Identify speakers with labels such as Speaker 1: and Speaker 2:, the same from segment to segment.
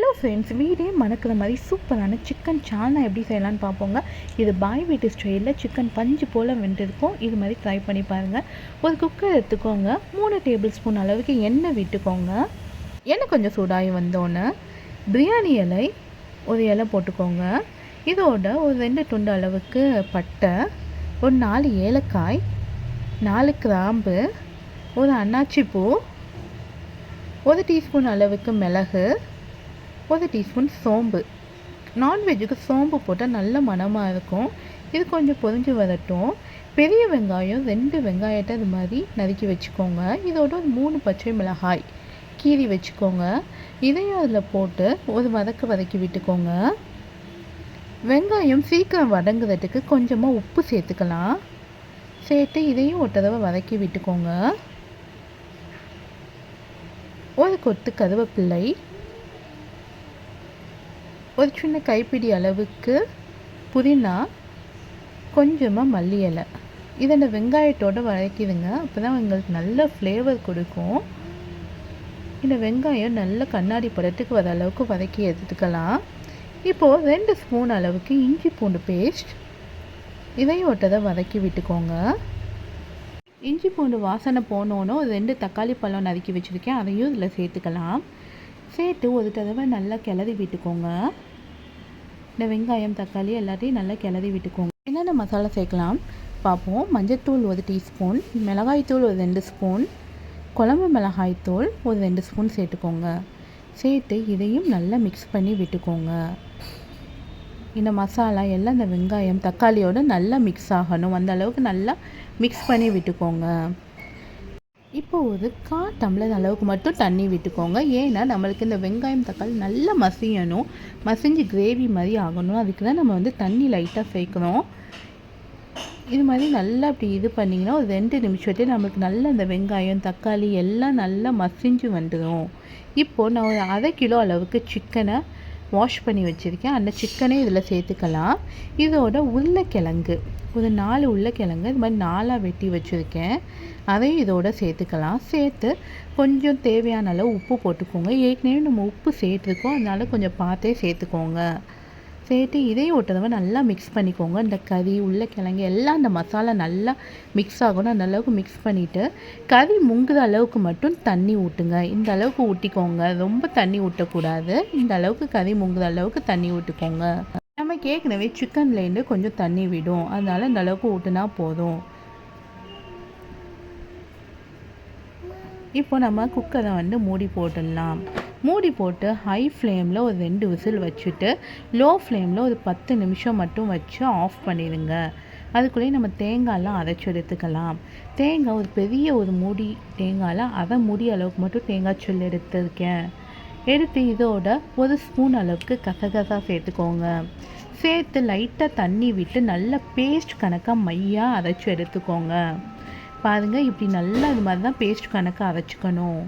Speaker 1: Hello friends வீடே மணக்கிற மாதிரி சூப்பரான சிக்கன் சால்னா எப்படி செய்யலான்னு பார்ப்போங்க. இது பாய் வீட்டு ஸ்டைலில் சிக்கன் பஞ்சு போல் வெந்திருக்கும். இது மாதிரி ட்ரை பண்ணி பாருங்கள் ஒரு குக்கர் எடுத்துக்கோங்க. மூணு டேபிள் ஸ்பூன் அளவுக்கு எண்ணெய் விட்டுக்கோங்க. எண்ணெய் கொஞ்சம் சூடாகி வந்தோன்னே பிரியாணி இலை ஒரு இலை போட்டுக்கோங்க. இதோட ஒரு ரெண்டு துண்டு அளவுக்கு பட்டை ஒரு நாலு ஏலக்காய் நாலு கிராம்பு ஒரு அன்னாச்சி பூ ஒரு டீஸ்பூன் அளவுக்கு மிளகு ஒரு டீஸ்பூன் சோம்பு. நான்வெஜ்ஜுக்கு சோம்பு போட்டால் நல்ல மணமாக இருக்கும். இது கொஞ்சம் பொறிஞ்சு வரட்டும். பெரிய வெங்காயம் ரெண்டு வெங்காயத்தை இது மாதிரி நறுக்கி வச்சுக்கோங்க. இதோட ஒரு மூணு பச்சை மிளகாய் கீறி வச்சுக்கோங்க. இதையும் அதில் போட்டு ஒரு வதக்கு வதக்கி விட்டுக்கோங்க. வெங்காயம் சீக்கிரம் வதங்குறதுக்கு கொஞ்சமாக உப்பு சேர்த்துக்கலாம். சேர்த்து இதையும் ஒரு தடவை வதக்கி விட்டுக்கோங்க. ஒரு கொத்து கருவேப்பிள்ளை ஒரு சின்ன கைப்பிடி அளவுக்கு புதினா கொஞ்சமாக மல்லி இலை இதை இந்த வெங்காயத்தோடு வதக்கிடுங்க. அப்போ தான் எங்களுக்கு நல்ல ஃப்ளேவர் கொடுக்கும். இந்த வெங்காயம் நல்ல கண்ணாடி படத்துக்கு வர அளவுக்கு வதக்கி எடுத்துக்கலாம். இப்போது ரெண்டு ஸ்பூன் அளவுக்கு இஞ்சி பூண்டு பேஸ்ட் இதையும் ஒட்டதை வதக்கி விட்டுக்கோங்க. இஞ்சி பூண்டு வாசனை போனோன்னு ஒரு ரெண்டு தக்காளி பழம் நறுக்கி வச்சுருக்கேன். அதையும் இதில் சேர்த்துக்கலாம். சேர்த்து ஒரு தடவை நல்லா கிளறி விட்டுக்கோங்க. இந்த வெங்காயம் தக்காளி எல்லாத்தையும் நல்லா கிளறி விட்டுக்கோங்க. என்னென்ன மசாலா சேர்க்கலாம்? பார்ப்போம். மஞ்சத்தூள் ஒரு டீஸ்பூன் மிளகாய்த்தூள் ஒரு ரெண்டு ஸ்பூன் குழம்பு மிளகாய்த்தூள் ஒரு ரெண்டு ஸ்பூன் சேர்த்துக்கோங்க. சேர்த்து இதையும் நல்லா மிக்ஸ் பண்ணி விட்டுக்கோங்க. இந்த மசாலா எல்லாம் இந்த வெங்காயம் தக்காளியோடு நல்லா மிக்ஸ் ஆகணும். அந்த அளவுக்கு நல்லா மிக்ஸ் பண்ணி விட்டுக்கோங்க. இப்போ ஒரு கா டம்ளர் அளவுக்கு மட்டும் தண்ணி விட்டுக்கோங்க. ஏன்னா நம்மளுக்கு இந்த வெங்காயம் தக்காளி நல்லா மசியணும். மசிஞ்சு கிரேவி மாதிரி ஆகணும். அதுக்கு தான் நம்ம வந்து தண்ணி லைட்டாக சேர்க்கணும். இது மாதிரி நல்லா அப்படி இது பண்ணிங்கன்னா ஒரு ரெண்டு நிமிஷத்தே நம்மளுக்கு நல்லா இந்த வெங்காயம் தக்காளி எல்லாம் நல்லா மசிஞ்சு வந்துடும் இப்போது நான் ஒரு அரை கிலோ அளவுக்கு சிக்கனை வாஷ் பண்ணி வச்சுருக்கேன். அந்த சிக்கனே இதில் சேர்த்துக்கலாம். இதோட உருளைக்கிழங்கு. ஒரு நாலு உருளைக்கிழங்கு இது மாதிரி நாலாக வெட்டி வச்சுருக்கேன். அதையும் இதோட சேர்த்துக்கலாம். சேர்த்து கொஞ்சம் தேவையான அளவு உப்பு போட்டுக்கோங்க. ஏற்கனவே நம்ம உப்பு சேர்த்துருக்கோம். அதனால கொஞ்சம் பார்த்தே சேர்த்துக்கோங்க. சேர்த்து இதையும் ஒரு தடவை நல்லா மிக்ஸ் பண்ணிக்கோங்க. இந்த கறி உருளைக்கிழங்கு எல்லாம் அந்த மசாலா நல்லா மிக்ஸ் ஆகணும். அந்த அளவுக்கு மிக்ஸ் பண்ணிவிட்டு கறி முங்குற அளவுக்கு மட்டும் தண்ணி ஊட்டுங்க இந்த அளவுக்கு ஊட்டிக்கோங்க ரொம்ப தண்ணி ஊட்டக்கூடாது இந்த அளவுக்கு கறி முங்குற அளவுக்கு தண்ணி ஊற்றிக்கோங்க நமக்கு ஏற்கனவே சிக்கன்லேருந்து கொஞ்சம் தண்ணி விடும். அதனால் இந்த அளவுக்கு ஊற்றினா போதும். இப்போ நம்ம குக்கரை வந்து மூடி போட்டுடலாம். மூடி போட்டு ஹை ஃப்ளேமில் ஒரு ரெண்டு விசில் வச்சுட்டு லோ ஃப்ளேமில் ஒரு பத்து நிமிஷம் மட்டும் வச்சு ஆஃப் பண்ணிடுங்க. அதுக்குள்ளேயே நம்ம தேங்காயெலாம் அரைச்சி எடுத்துக்கலாம். தேங்காய் ஒரு பெரிய ஒரு மூடி தேங்காயெலாம் அரை மூடி அளவுக்கு மட்டும் தேங்காய் சொல்லி எடுத்துருக்கேன். எடுத்து இதோட ஒரு ஸ்பூன் அளவுக்கு கசகசா சேர்த்துக்கோங்க. சேர்த்து லைட்டாக தண்ணி விட்டு நல்லா பேஸ்ட் கணக்காக மையாக அரைச்சி எடுத்துக்கோங்க. பாருங்கள் இப்படி நல்லா இது மாதிரி தான் பேஸ்ட் கணக்காக அரைச்சிக்கணும்.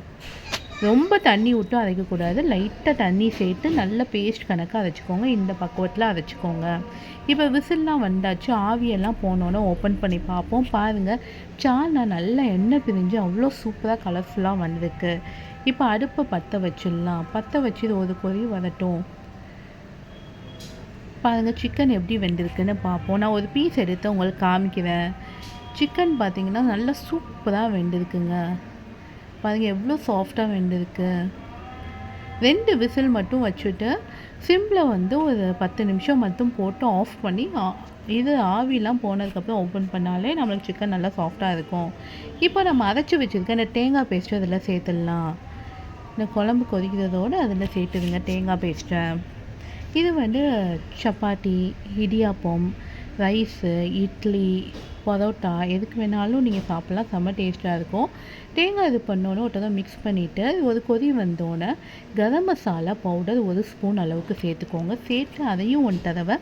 Speaker 1: ரொம்ப தண்ணி விட்டும் அரைக்கக்கூடாது. லைட்டாக தண்ணி சேர்த்து நல்ல பேஸ்ட் கணக்காக அரைச்சிக்கோங்க. இந்த பக்குவத்தில் அரைச்சிக்கோங்க. இப்போ விசில்லாம் வந்தாச்சு. ஆவியெல்லாம் போனோன்னே ஓப்பன் பண்ணி பார்ப்போம். பாருங்கள் சால்னா நல்லா எண்ணெய் பிரிஞ்சு அவ்வளோ சூப்பராக கலர்ஃபுல்லாக வந்திருக்கு. இப்போ அடுப்பை பற்ற வச்சிடலாம். பற்ற வச்சு இது ஒரு கொறி வரட்டும். பாருங்கள் சிக்கன் எப்படி வெந்திருக்குன்னு பார்ப்போம். நான் ஒரு பீஸ் எடுத்து உங்களுக்கு காமிக்கிறேன். சிக்கன் பார்த்தீங்கன்னா நல்லா சூப்பராக வெந்திருக்குங்க. பாருங்கள் எவ்வளோ சாஃப்டாக வெந்திருக்கு. ரெண்டு விசில் மட்டும் வச்சுட்டு சிம்மில் வந்து ஒரு பத்து நிமிஷம் மட்டும் போட்டு ஆஃப் பண்ணி இது ஆவிலாம் போனதுக்கப்புறம் ஓப்பன் பண்ணாலே நம்மளுக்கு சிக்கன் நல்லா சாஃப்டாக இருக்கும். இப்போ நம்ம அரைச்சி வச்சுருக்க இந்த தேங்காய் பேஸ்ட்டு அதில் சேர்த்துடலாம். இந்த குழம்பு கொதிக்கிறதோடு அதில் சேர்த்துடுங்க தேங்காய் பேஸ்ட்டை இது வந்து சப்பாத்தி இடியாப்பம் ரைஸு இட்லி பரோட்டா எதுக்கு வேணாலும் நீங்கள் சாப்பிட்லாம். செம்ம டேஸ்ட்டாக இருக்கும். தேங்காய் இது பண்ணோன்னே ஒருத்தர மிக்ஸ் பண்ணிவிட்டு ஒரு கொதி வந்தோடனே கரம் மசாலா பவுடர் ஒரு ஸ்பூன் அளவுக்கு சேர்த்துக்கோங்க. சேர்த்து அதையும் ஒன் தடவை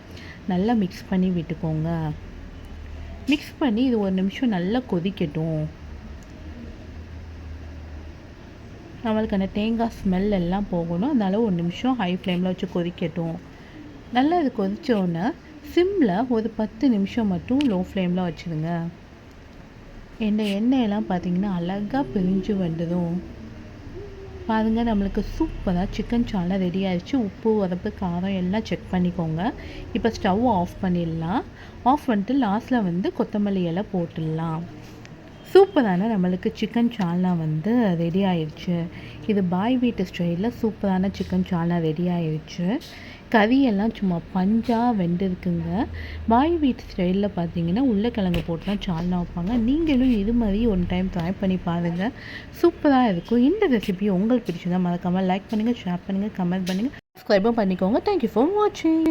Speaker 1: நல்லா மிக்ஸ் பண்ணி விட்டுக்கோங்க. மிக்ஸ் பண்ணி இது ஒரு நிமிஷம் நல்லா கொதிக்கட்டும். நம்மளுக்கு அந்த தேங்காய் ஸ்மெல் எல்லாம் போகணும். அதனால் ஒரு நிமிஷம் ஹை ஃப்ளேமில் வச்சு கொதிக்கட்டும். நல்லா இது கொதித்தோடனே சிம்மில் ஒரு பத்து நிமிஷம் மட்டும் லோ ஃப்ளேமில் வச்சுருங்க. இந்த எண்ணெயெல்லாம் பார்த்திங்கன்னா அழகாக பிரிஞ்சு வந்துடும் பாருங்கள் நம்மளுக்கு சூப்பராக சிக்கன் சாலை ரெடி ஆகிடுச்சு உப்பு உரப்பு காரம் எல்லாம் செக் பண்ணிக்கோங்க. இப்போ ஸ்டவ் ஆஃப் பண்ணிடலாம். ஆஃப் பண்ணிட்டு லாஸ்ட்டில் வந்து கொத்தமல்லி இலை போட்டுடலாம். சூப்பரான நம்மளுக்கு சிக்கன் சால்னா வந்து ரெடி ஆயிடுச்சு இது பாய் வீட்டு ஸ்டைலில் சூப்பரான சிக்கன் சால்னா ரெடி ஆயிடுச்சு கறியெல்லாம் சும்மா பஞ்சாக வெந்திருக்குங்க. பாய் வீட்டு ஸ்டைலில் பார்த்தீங்கன்னா உருளைக்கிழங்கு போட்டு தான் சால்னா வைப்பாங்க. நீங்களும் இது மாதிரி ஒன் டைம் ட்ரை பண்ணி பாருங்கள் சூப்பராக இருக்கும். இந்த ரெசிபி உங்களுக்கு பிடிச்சதா மறக்காமல் லைக் பண்ணுங்கள் ஷேர் பண்ணுங்கள் கமெண்ட் பண்ணுங்கள் சப்ஸ்கிரைபும் பண்ணிக்கோங்க. தேங்க்யூ ஃபார் வாட்சிங்